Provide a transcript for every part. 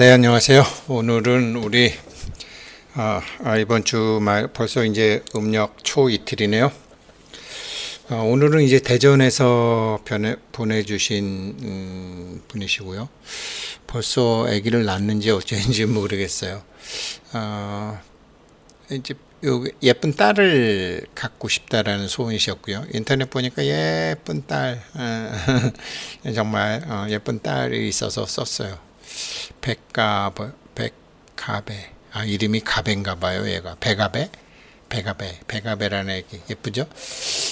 네, 안녕하세요. 오늘은 우리 아, 아, 이번 주말 벌써 이제 음력 초 이틀이네요. 아, 오늘은 이제 대전에서 변해, 보내주신 음, 분이시고요. 벌써 아기를 낳는지 어쩐지 모르겠어요. 아, 이제 요 예쁜 딸을 갖고 싶다라는 소원이셨고요. 인터넷 보니까 예쁜 딸, 아, 정말 어, 예쁜 딸이 있어서 썼어요. 백가베, 백가베. 아, 이름이 가베인가 봐요, 얘가. 백가베? 백가베, 백가베라는 애기. 예쁘죠?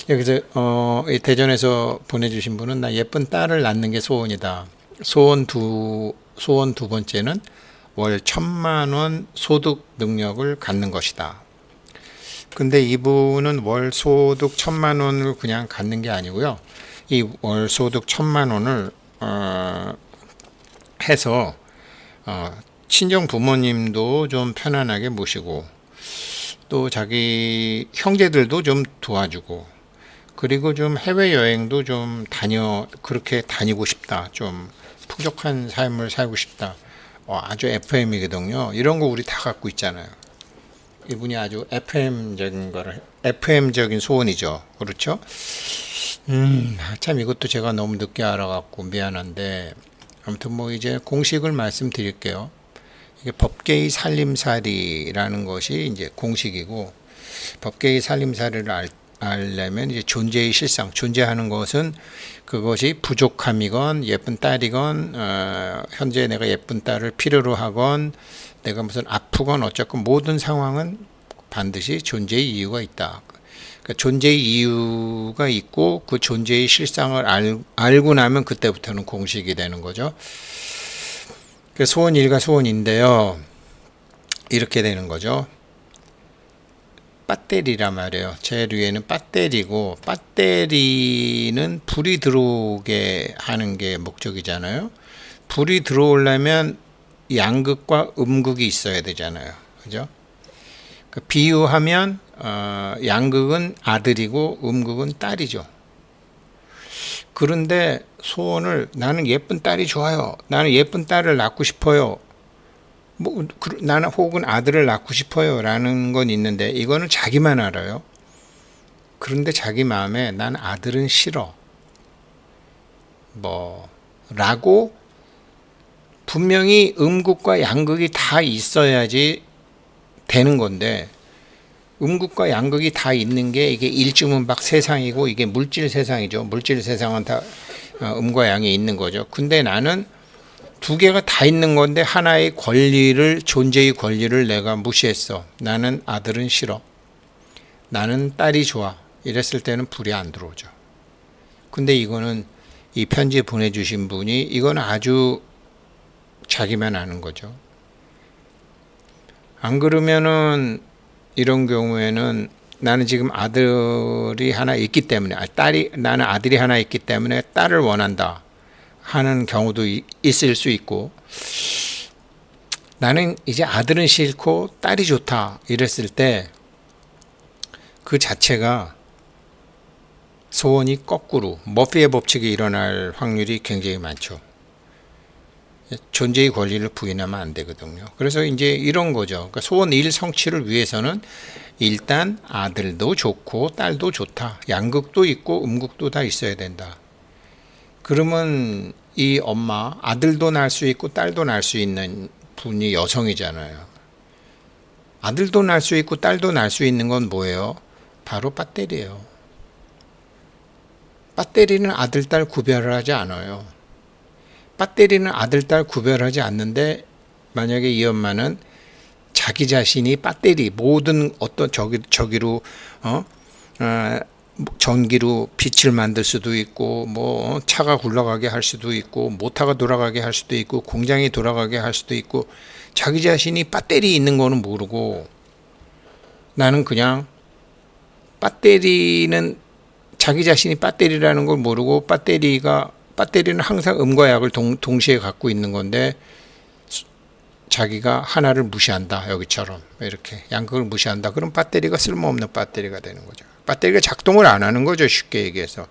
여기서, 어, 이 대전에서 보내주신 분은 나 예쁜 딸을 낳는 게 소원이다. 소원 두, 소원 두 번째는 월 천만 원 소득 능력을 갖는 것이다. 근데 이분은 월 소득 천만 원을 그냥 갖는 게 아니고요. 이 월 소득 천만 원을, 어, 해서 어, 친정 부모님도 좀 편안하게 모시고 또 자기 형제들도 좀 도와주고 그리고 좀 해외 여행도 좀 다녀 그렇게 다니고 싶다. 좀 풍족한 삶을 살고 싶다. 어, 아주 FM이거든요. 이런 거 우리 다 갖고 있잖아요. 이분이 아주 FM적인 거를 FM적인 소원이죠. 그렇죠? 음참 이것도 제가 너무 늦게 알아갖고 미안한데 아무튼 뭐 이제 공식을 말씀드릴게요. 이게 법계의 살림살이라는 것이 이제 공식이고 법계의 살림살이를 알, 알려면 이제 존재의 실상, 존재하는 것은 그것이 부족함이건 예쁜 딸이건 어, 현재 내가 예쁜 딸을 필요로 하건 내가 무슨 아프건 어쨌건 모든 상황은 반드시 존재의 이유가 있다. 그러니까 존재의 이유가 있고 그 존재의 실상을 알, 알고 나면 그때부터는 공식이 되는 거죠. 그 소원 일과 소원인데요. 이렇게 되는 거죠. 배터리란 말이에요. 제 류에는 배터리고 배터리는 불이 들어오게 하는 게 목적이잖아요. 불이 들어오려면 양극과 음극이 있어야 되잖아요. 그죠? 그 비유하면 어, 양극은 아들이고 음극은 딸이죠. 그런데 소원을 나는 예쁜 딸이 좋아요. 나는 예쁜 딸을 낳고 싶어요. 뭐 그, 나는 혹은 아들을 낳고 싶어요라는 건 있는데 이거는 자기만 알아요. 그런데 자기 마음에 난 아들은 싫어. 뭐 라고 분명히 음극과 양극이 다 있어야지 되는 건데 음극과 양극이 다 있는 게 이게 일주문박 세상이고 이게 물질 세상이죠. 물질 세상은 다 어, 음과 양이 있는 거죠. 근데 나는 두 개가 다 있는 건데 하나의 권리를 존재의 권리를 내가 무시했어. 나는 아들은 싫어. 나는 딸이 좋아. 이랬을 때는 불이 안 들어오죠. 근데 이거는 이 편지 보내주신 분이 이건 아주 자기만 아는 거죠. 안 그러면은 이런 경우에는 나는 지금 아들이 하나 있기 때문에 아, 딸이 나는 아들이 하나 있기 때문에 딸을 원한다 하는 경우도 있을 수 있고 나는 이제 아들은 싫고 딸이 좋다 이랬을 때 그 자체가 소원이 거꾸로 머피의 법칙이 일어날 확률이 굉장히 많죠. 존재의 권리를 부인하면 안 되거든요. 그래서 이제 이런 거죠. 그러니까 소원 일 성취를 위해서는 일단 아들도 좋고 딸도 좋다. 양극도 있고 음극도 다 있어야 된다. 그러면 이 엄마 아들도 낳을 수 있고 딸도 낳을 수 있는 분이 여성이잖아요. 아들도 낳을 수 있고 딸도 낳을 수 있는 건 뭐예요? 바로 배터리예요. 배터리는 아들 딸 구별을 하지 않아요. 배터리는 아들, 딸 구별하지 않는데 만약에 이 엄마는 자기 자신이 배터리 모든 어떤 저기 저기로 어, 어 전기로 빛을 만들 수도 있고 뭐 차가 굴러가게 할 수도 있고 모터가 돌아가게 할 수도 있고 공장이 돌아가게 할 수도 있고 자기 자신이 배터리 있는 거는 모르고 나는 그냥 배터리는 자기 자신이 배터리라는 걸 모르고 배터리가 배터리는 항상 음과 약을 동, 동시에 갖고 있는 건데 자기가 하나를 무시한다 여기처럼. 이렇게 양극을 무시한다. 그럼 배터리가 쓸모없는 배터리가 되는 거죠. 배터리가 작동을 안 하는 거죠 쉽게 얘기해서.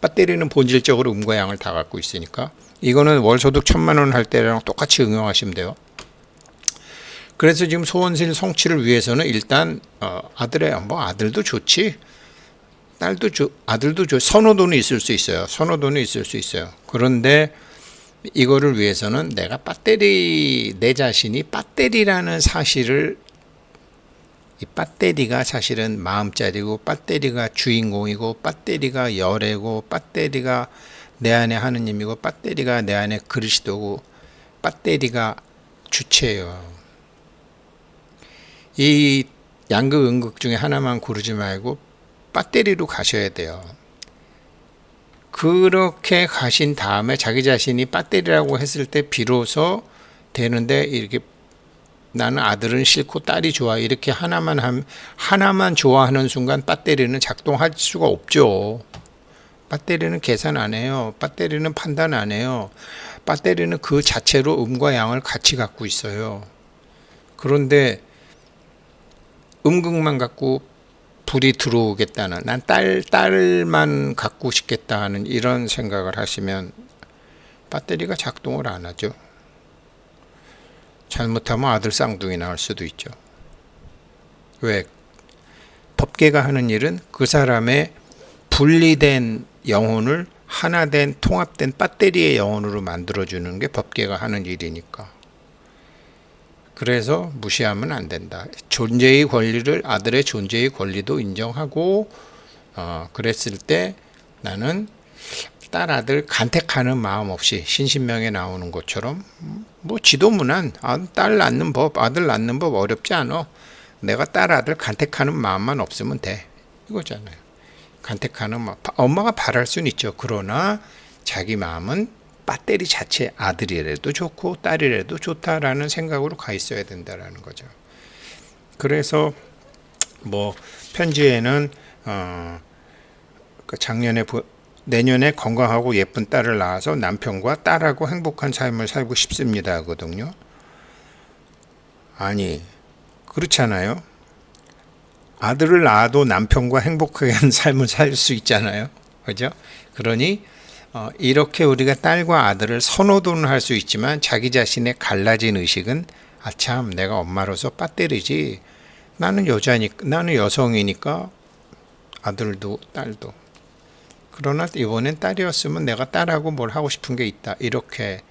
배터리는 본질적으로 음과 양을 다 갖고 있으니까. 이거는 월 소득 천만 원 할 때랑 똑같이 응용하시면 돼요. 그래서 지금 소원실 성취를 위해서는 일단 어, 아들의 뭐 아들도 좋지 딸도 좋 아들도 좋 선호도는 있을 수 있어요. 선호도는 있을 수 있어요. 그런데 이거를 위해서는 내가 배터리 내 자신이 배터리라는 사실을 이 배터리가 사실은 마음자리고 배터리가 주인공이고 배터리가 열애고 배터리가 내 안에 하느님이고 배터리가 내 안에 그리스도고 배터리가 주체예요. 이 양극 음극 중에 하나만 고르지 말고 배터리로 가셔야 돼요. 그렇게 가신 다음에 자기 자신이 배터리라고 했을 때 비로소 되는데 이렇게 나는 아들은 싫고 딸이 좋아 이렇게 하나만 함 하나만 좋아하는 순간 배터리는 작동할 수가 없죠. 배터리는 계산 안 해요. 배터리는 판단 안 해요. 배터리는 그 자체로 음과 양을 같이 갖고 있어요. 그런데 음극만 갖고 불이 들어오겠다는 난 딸 딸만 갖고 싶겠다 하는 이런 생각을 하시면 배터리가 작동을 안 하죠. 잘못하면 아들 쌍둥이 나올 수도 있죠. 왜? 법계가 하는 일은 그 사람의 분리된 영혼을 하나된 통합된 배터리의 영혼으로 만들어주는 게 법계가 하는 일이니까. 그래서 무시하면 안 된다. 존재의 권리를 아들의 존재의 권리도 인정하고 어, 그랬을 때 나는 딸 아들 간택하는 마음 없이 신신명에 나오는 것처럼 뭐 지도문안 아, 딸 낳는 법 아들 낳는 법 어렵지 않아. 내가 딸 아들 간택하는 마음만 없으면 돼 이거잖아요. 간택하는 마음 엄마가 바랄 수는 있죠. 그러나 자기 마음은 배터리 자체 아들이라도 좋고 딸이라도 좋다라는 생각으로 가 있어야 된다라는 거죠. 그래서 뭐 편지에는 어, 그 작년에 내년에 건강하고 예쁜 딸을 낳아서 남편과 딸하고 행복한 삶을 살고 싶습니다 하거든요. 아니 그렇잖아요. 아들을 낳아도 남편과 행복한 삶을 살 수 있잖아요. 그죠? 그러니 어, 이렇게 우리가 딸과 아들을 선호도는 할 수 있지만 자기 자신의 갈라진 의식은 아참 내가 엄마로서 빠때리지. 나는 여자니까 나는 여성이니까 아들도 딸도. 그러나 이번엔 딸이었으면 내가 딸하고 뭘 하고 싶은 게 있다. 이렇게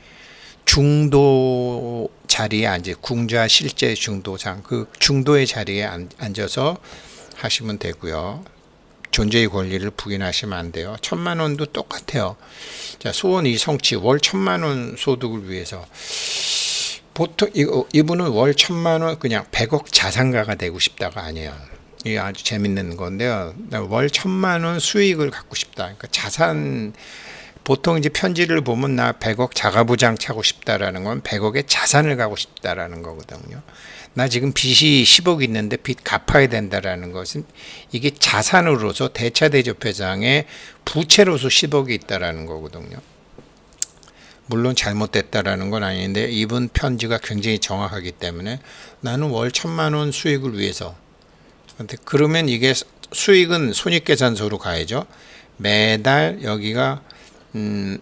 중도 자리에 앉아 궁자 실제 중도상 그 중도의 자리에 앉아서 하시면 되고요. 존재의 권리를 부인하시면 안 돼요. 천만 원도 똑같아요. 자, 소원 이 성취 월 천만 원 소득을 위해서 보통 이분은 월 천만 원 그냥 100억 자산가가 되고 싶다가 아니에요. 이게 아주 재밌는 건데요. 월 천만 원 수익을 갖고 싶다. 그러니까 자산 보통 이제 편지를 보면 나 100억 자가부장 차고 싶다라는 건 100억의 자산을 가고 싶다라는 거거든요. 나 지금 빚이 10억 있는데 빚 갚아야 된다라는 것은 이게 자산으로서 대차대조회장의 부채로서 10억이 있다라는 거거든요. 물론 잘못됐다라는 건 아닌데 이분 편지가 굉장히 정확하기 때문에 나는 월 천만 원 수익을 위해서 근데 그러면 이게 수익은 손익계산서로 가야죠. 매달 여기가 음,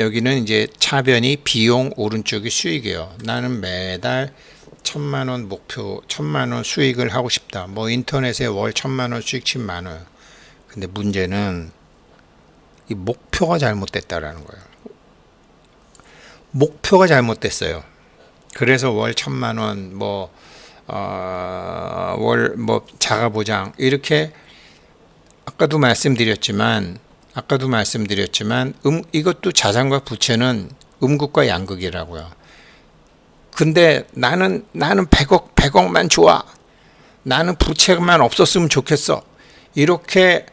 여기는 이제 차변이 비용 오른쪽이 수익이에요. 나는 매달 천만 원 목표, 천만 원 수익을 하고 싶다. 뭐 인터넷에 월 천만 원 수익 치면 많아요. 근데 문제는 이 목표가 잘못됐다라는 거예요. 목표가 잘못됐어요. 그래서 월 천만 원, 뭐, 어, 월, 뭐, 자가보장, 이렇게 아까도 말씀드렸지만 아까도 말씀드렸지만 음, 이것도 자산과 부채는 음극과 양극이라고요. 근데 나는 나는 100억 100억만 좋아. 나는 부채만 없었으면 좋겠어. 이렇게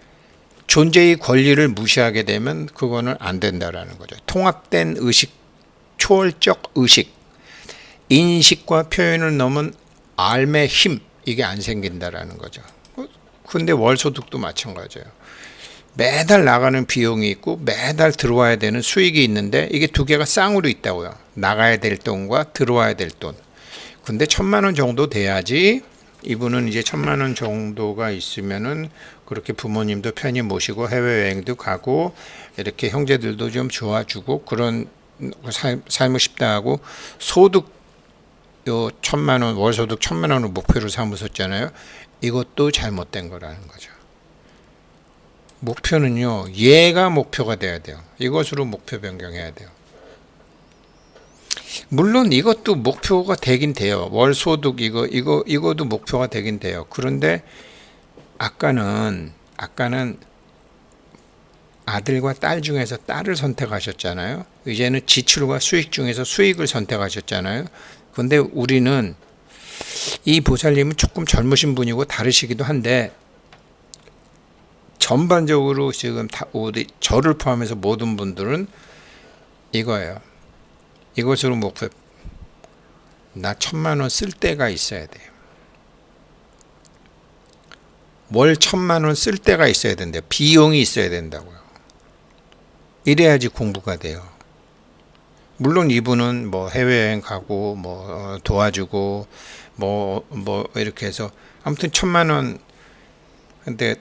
존재의 권리를 무시하게 되면 그거는 안 된다라는 거죠. 통합된 의식, 초월적 의식, 인식과 표현을 넘은 알의 힘 이게 안 생긴다라는 거죠. 근데 월소득도 마찬가지예요. 매달 나가는 비용이 있고 매달 들어와야 되는 수익이 있는데 이게 두 개가 쌍으로 있다고요. 나가야 될 돈과 들어와야 될 돈. 근데 천만 원 정도 돼야지 이분은 이제 천만 원 정도가 있으면은 그렇게 부모님도 편히 모시고 해외여행도 가고 이렇게 형제들도 좀 좋아주고 그런 살, 살고 싶다 하고 소득 요 천만 원 월소득 천만 원을 목표로 삼으셨잖아요. 이것도 잘못된 거라는 거죠. 목표는요, 얘가 목표가 돼야 돼요. 이것으로 목표 변경해야 돼요. 물론 이것도 목표가 되긴 돼요. 월 소득 이거 이거 이거도 목표가 되긴 돼요. 그런데 아까는 아까는 아들과 딸 중에서 딸을 선택하셨잖아요. 이제는 지출과 수익 중에서 수익을 선택하셨잖아요. 근데 우리는 이 보살님은 조금 젊으신 분이고 다르시기도 한데 전반적으로 지금 다 우리 저를 포함해서 모든 분들은 이거예요. 이것으로 목표 나 천만 원 쓸 때가 있어야 돼요. 월 천만 원 쓸 때가 있어야 된대요. 비용이 있어야 된다고요. 이래야지 공부가 돼요. 물론 이분은 뭐 해외여행 가고 뭐 어, 도와주고 뭐뭐 이렇게 해서 아무튼 천만 원 근데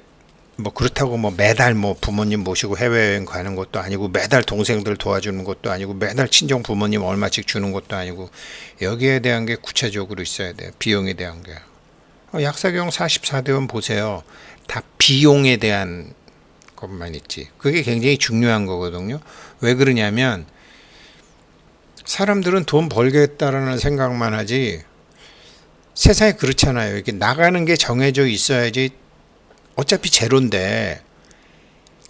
뭐 그렇다고 뭐 매달 뭐 부모님 모시고 해외여행 가는 것도 아니고 매달 동생들 도와주는 것도 아니고 매달 친정 부모님 얼마씩 주는 것도 아니고 여기에 대한 게 구체적으로 있어야 돼요. 비용에 대한 게. 어, 약사경 44대원 보세요. 다 비용에 대한 것만 있지. 그게 굉장히 중요한 거거든요. 왜 그러냐면 사람들은 돈 벌겠다라는 생각만 하지 세상에 그렇잖아요. 이렇게 나가는 게 정해져 있어야지 어차피 제로인데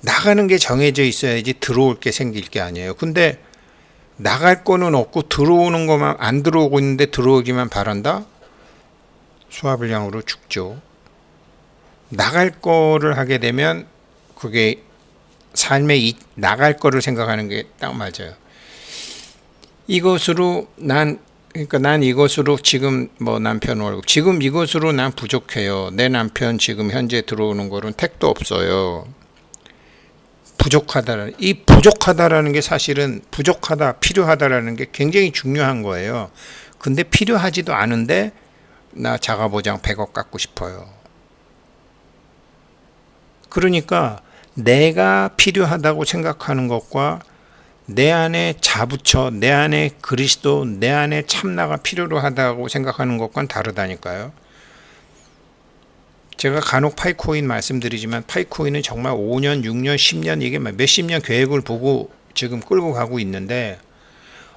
나가는 게 정해져 있어야지 들어올 게 생길 게 아니에요. 근데 나갈 거는 없고 들어오는 것만 안 들어오고 있는데 들어오기만 바란다? 수화불량으로 죽죠. 나갈 거를 하게 되면 그게 삶에 이, 나갈 거를 생각하는 게 딱 맞아요. 이것으로 난 그러니까 난 이것으로 지금 뭐 남편 월급 지금 이것으로 난 부족해요. 내 남편 지금 현재 들어오는 거는 택도 없어요. 부족하다라는 이 부족하다라는 게 사실은 부족하다 필요하다라는 게 굉장히 중요한 거예요. 근데 필요하지도 않은데 나 자가보장 100억 갖고 싶어요. 그러니까 내가 필요하다고 생각하는 것과 내 안에 자부처, 내 안에 그리스도, 내 안에 참나가 필요로 하다고 생각하는 것과는 다르다니까요. 제가 간혹 파이코인 말씀드리지만 파이코인은 정말 5년, 6년, 10년 이게 몇십 년 계획을 보고 지금 끌고 가고 있는데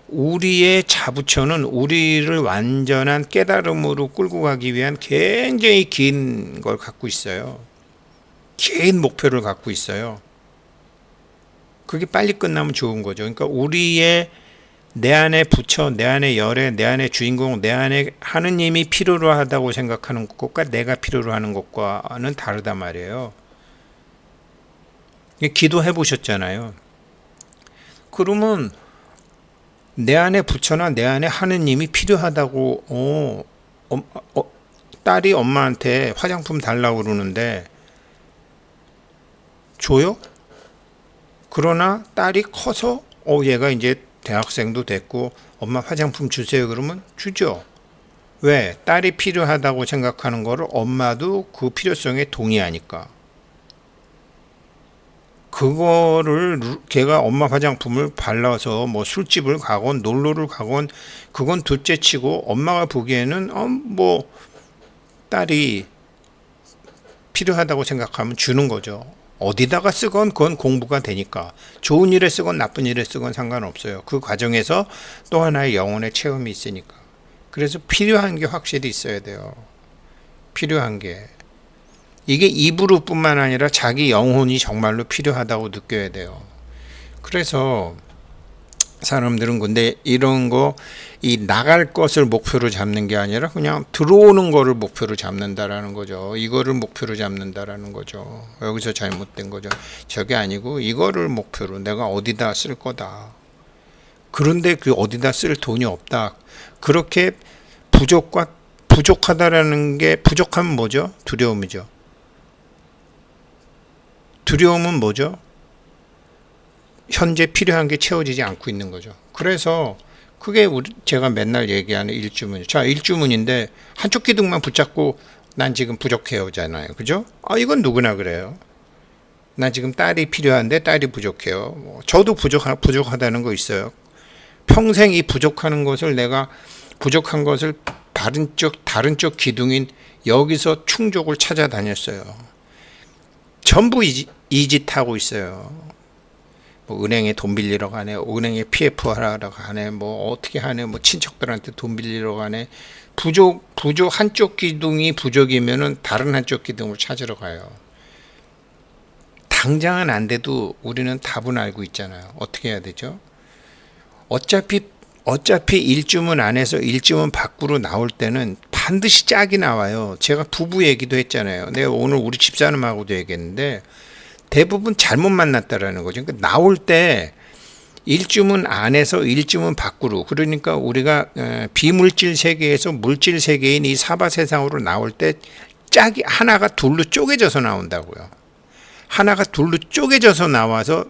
우리의 자부처는 우리를 완전한 깨달음으로 끌고 가기 위한 굉장히 긴 걸 갖고 있어요. 긴 목표를 갖고 있어요. 그게 빨리 끝나면 좋은 거죠. 그러니까 우리의 내 안에 부처, 내 안에 열애, 내 안에 주인공, 내 안에 하느님이 필요로 하다고 생각하는 것과 내가 필요로 하는 것과는 다르단 말이에요. 기도해 보셨잖아요. 그러면 내 안에 부처나 내 안에 하느님이 필요하다고 어, 어, 어, 딸이 엄마한테 화장품 달라고 그러는데 줘요? 그러나 딸이 커서 어 얘가 이제 대학생도 됐고 엄마 화장품 주세요 그러면 주죠. 왜? 딸이 필요하다고 생각하는 거를 엄마도 그 필요성에 동의하니까. 그거를 걔가 엄마 화장품을 발라서 뭐 술집을 가건 놀러를 가건 그건 둘째 치고 엄마가 보기에는 어 뭐 딸이 필요하다고 생각하면 주는 거죠. 어디다가 쓰건 그건 공부가 되니까 좋은 일에 쓰건 나쁜 일에 쓰건 상관없어요. 그 과정에서 또 하나의 영혼의 체험이 있으니까. 그래서 필요한 게 확실히 있어야 돼요. 필요한 게. 이게 입으로뿐만 아니라 자기 영혼이 정말로 필요하다고 느껴야 돼요. 그래서 사람들은 근데 이런 거 이 나갈 것을 목표로 잡는 게 아니라 그냥 들어오는 거를 목표로 잡는다라는 거죠. 이거를 목표로 잡는다라는 거죠. 여기서 잘못된 거죠. 저게 아니고 이거를 목표로 내가 어디다 쓸 거다. 그런데 그 어디다 쓸 돈이 없다. 그렇게 부족과 부족하다라는 게 부족하면 뭐죠? 두려움이죠. 두려움은 뭐죠? 현재 필요한 게 채워지지 않고 있는 거죠. 그래서 그게 우리 제가 맨날 얘기하는 일주문. 자, 일주문인데 한쪽 기둥만 붙잡고 난 지금 부족해요잖아요. 그죠? 아, 이건 누구나 그래요. 난 지금 딸이 필요한데 딸이 부족해요. 뭐 저도 부족 부족하다는 거 있어요. 평생 이 부족하는 것을 내가 부족한 것을 다른 쪽 다른 쪽 기둥인 여기서 충족을 찾아다녔어요. 전부 이짓 하고 있어요. 뭐 은행에 돈 빌리러 가네, 은행에 PF 하러 가네, 뭐 어떻게 하네, 뭐 친척들한테 돈 빌리러 가네. 부족 부족 한쪽 기둥이 부족이면은 다른 한쪽 기둥을 찾으러 가요. 당장은 안 돼도 우리는 답은 알고 있잖아요. 어떻게 해야 되죠? 어차피 어차피 일주문 안에서 일주문 밖으로 나올 때는 반드시 짝이 나와요. 제가 부부 얘기도 했잖아요. 내가 오늘 우리 집사람하고도 얘기했는데 대부분 잘못 만났다라는 거죠. 그러니까 나올 때 일주문 안에서 일주문 밖으로 그러니까 우리가 어, 비물질 세계에서 물질 세계인 이 사바 세상으로 나올 때 짝이 하나가 둘로 쪼개져서 나온다고요. 하나가 둘로 쪼개져서 나와서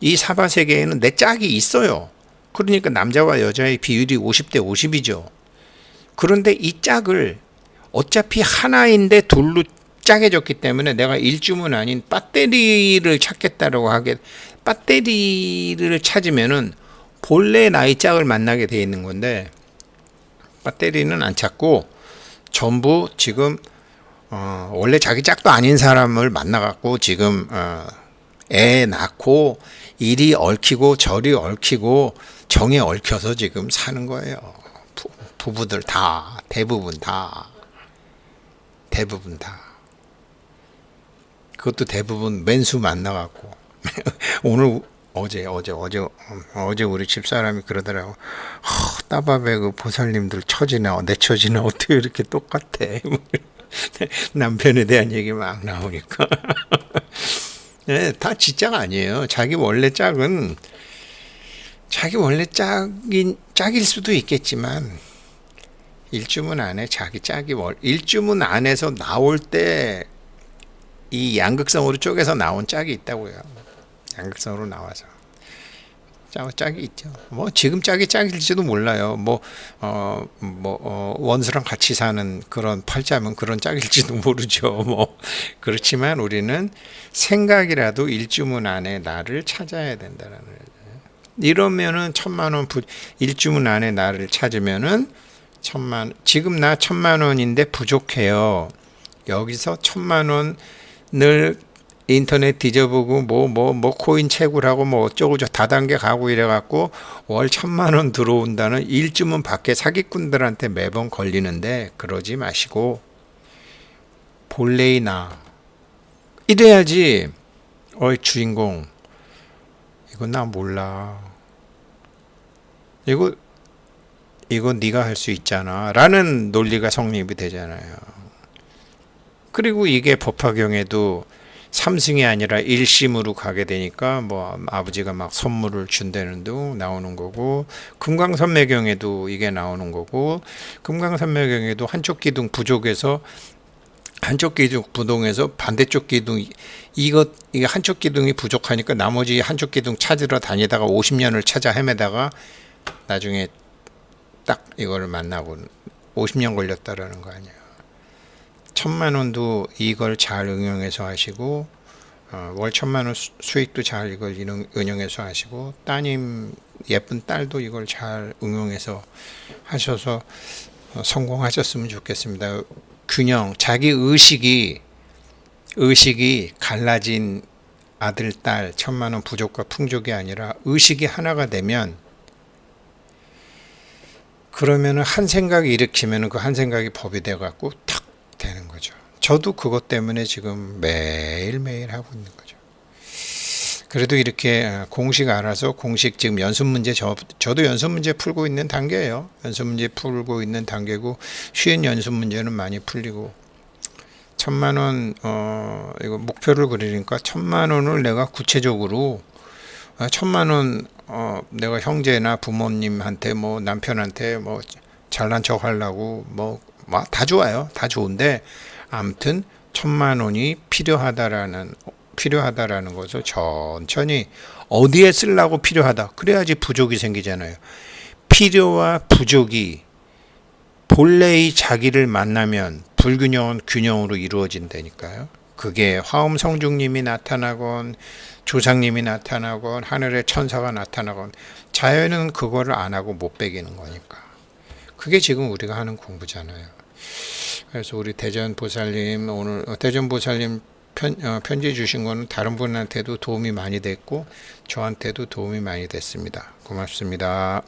이 사바 세계에는 내 짝이 있어요. 그러니까 남자와 여자의 비율이 50대 50이죠. 그런데 이 짝을 어차피 하나인데 둘로 짜게졌기 때문에 내가 일주문 아닌 배터리를 찾겠다라고 하게 배터리를 찾으면은 본래 나의 짝을 만나게 돼 있는 건데 배터리는 안 찾고 전부 지금 어, 원래 자기 짝도 아닌 사람을 만나갖고 지금 어, 애 낳고 이리 얽히고 저리 얽히고 정에 얽혀서 지금 사는 거예요. 부, 부부들 다 대부분 다 대부분 다 그것도 대부분 맨수 만나갖고. 오늘 어제 어제 어제 어제 우리 집 사람이 그러더라고. 허, 따밥에 그 보살님들 처지나 내 처지나 어떻게 이렇게 똑같아? 남편에 대한 얘기 막 나오니까. 네, 다 지짝 아니에요. 자기 원래 짝은 자기 원래 짝인 짝일 수도 있겠지만 일주문 안에 자기 짝이 월 일주문 안에서 나올 때 이 양극성으로 쪼개서 나온 짝이 있다고요. 양극성으로 나와서 짝, 짝이 있죠. 뭐 지금 짝이 짝일지도 몰라요. 뭐어 뭐 어, 원수랑 같이 사는 그런 팔자면 그런 짝일지도 모르죠. 뭐 그렇지만 우리는 생각이라도 일주문 안에 나를 찾아야 된다는 거예요. 이러면은 천만 원 부, 일주문 안에 나를 찾으면은 천만 지금 나 천만 원인데 부족해요. 여기서 천만 원 을 인터넷 뒤져보고 뭐뭐 뭐 코인 채굴하고 뭐 어쩌고 저 다단계 가고 이래 갖고 월 천만 원 들어온다는 일주문 밖에 사기꾼들한테 매번 걸리는데 그러지 마시고 본래의 나 이래야지. 어이 주인공. 이건 나 몰라. 이거 이거 네가 할 수 있잖아 라는 논리가 성립이 되잖아요. 그리고 이게 법화경에도 삼승이 아니라 일심으로 가게 되니까 뭐 아버지가 막 선물을 준다는 등 나오는 거고 금강산매경에도 이게 나오는 거고 금강산매경에도 한쪽 기둥 부족해서 한쪽 기둥 부동에서 반대쪽 기둥 이것 이게 한쪽 기둥이 부족하니까 나머지 한쪽 기둥 찾으러 다니다가 50년을 찾아 헤매다가 나중에 딱 이거를 만나고 50년 걸렸다라는 거 아니에요. 천만 원도 이걸 잘 응용해서 하시고 어, 월 천만 원 수- 수익도 잘 이걸 응용- 응용해서 하시고 따님 예쁜 딸도 이걸 잘 응용해서 하셔서 어, 성공하셨으면 좋겠습니다. 균형 자기 의식이 의식이 갈라진 아들 딸 천만 원 부족과 풍족이 아니라 의식이 하나가 되면 그러면은 한 생각이 일으키면은 그 한 생각이 법이 돼 갖고 탁. 저도 그것 때문에 지금 매일매일 하고 있는 거죠. 그래도 이렇게 어, 공식 알아서 공식 지금 연습 문제 저, 저도 연습 문제 풀고 있는 단계예요. 연습 문제 풀고 있는 단계고 쉬운 연습 문제는 많이 풀리고 천만 원 어, 이거 목표를 그리니까 천만 원을 내가 구체적으로 아, 천만 원 어, 내가 형제나 부모님한테 뭐 남편한테 뭐 잘난 척 하려고 뭐 다 좋아요. 다 좋은데 아무튼 천만 원이 필요하다라는 필요하다라는 것을 천천히 어디에 쓰려고 필요하다. 그래야지 부족이 생기잖아요. 필요와 부족이 본래의 자기를 만나면 불균형은 균형으로 이루어진다니까요. 그게 화엄 성중님이 나타나건 조상님이 나타나건 하늘의 천사가 나타나건 자연은 그거를 안 하고 못 베기는 거니까. 그게 지금 우리가 하는 공부잖아요. 그래서 우리 대전 보살님 오늘 어, 대전 보살님 편, 어, 편지 주신 거는 다른 분한테도 도움이 많이 됐고 저한테도 도움이 많이 됐습니다. 고맙습니다.